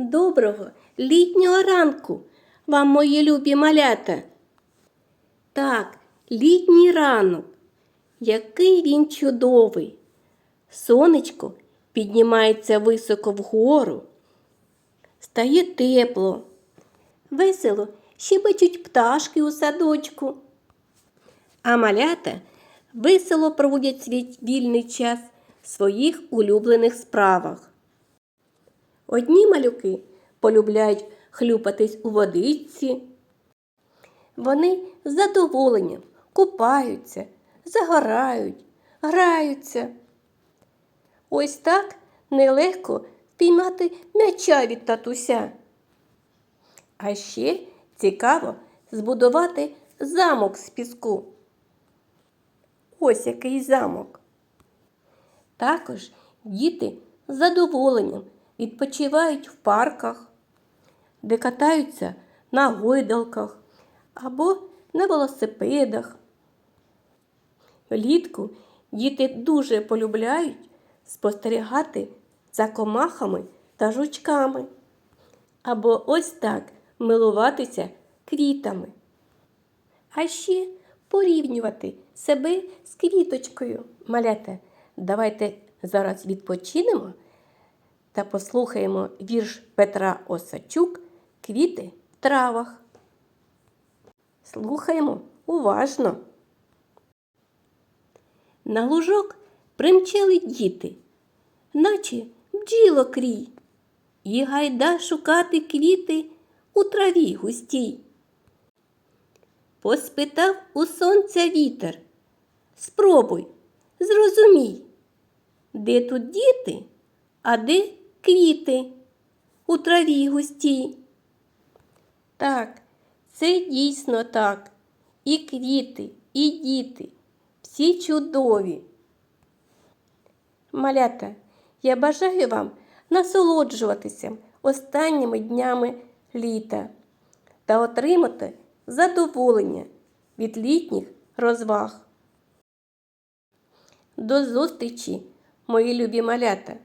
Доброго літнього ранку вам, мої любі малята. Так, літній ранок. Який він чудовий. Сонечко піднімається високо вгору. Стає тепло. Весело щебечуть пташки у садочку. А малята весело проводять свій вільний час в своїх улюблених справах. Одні малюки полюбляють хлюпатись у водичці. Вони з задоволенням купаються, загорають, граються. Ось так нелегко впіймати м'яча від татуся. А ще цікаво збудувати замок з піску. Ось який замок. Також діти з задоволенням відпочивають в парках, де катаються на гойдалках або на велосипедах. Влітку діти дуже полюбляють спостерігати за комахами та жучками, або ось так милуватися квітами, а ще порівнювати себе з квіточкою. Малята, давайте зараз відпочинемо та послухаємо вірш Петра Осачук Квіти в травах. Слухаємо уважно. На лужок примчали діти, наче бджіло крій, і гайда шукати квіти у траві густій. Поспитав у сонця вітер. Спробуй, зрозумій, де тут діти, а де квіти у траві густій. Так, це дійсно так. І квіти, і діти, всі чудові. Малята, я бажаю вам насолоджуватися останніми днями літа та отримати задоволення від літніх розваг. До зустрічі, мої любі малята!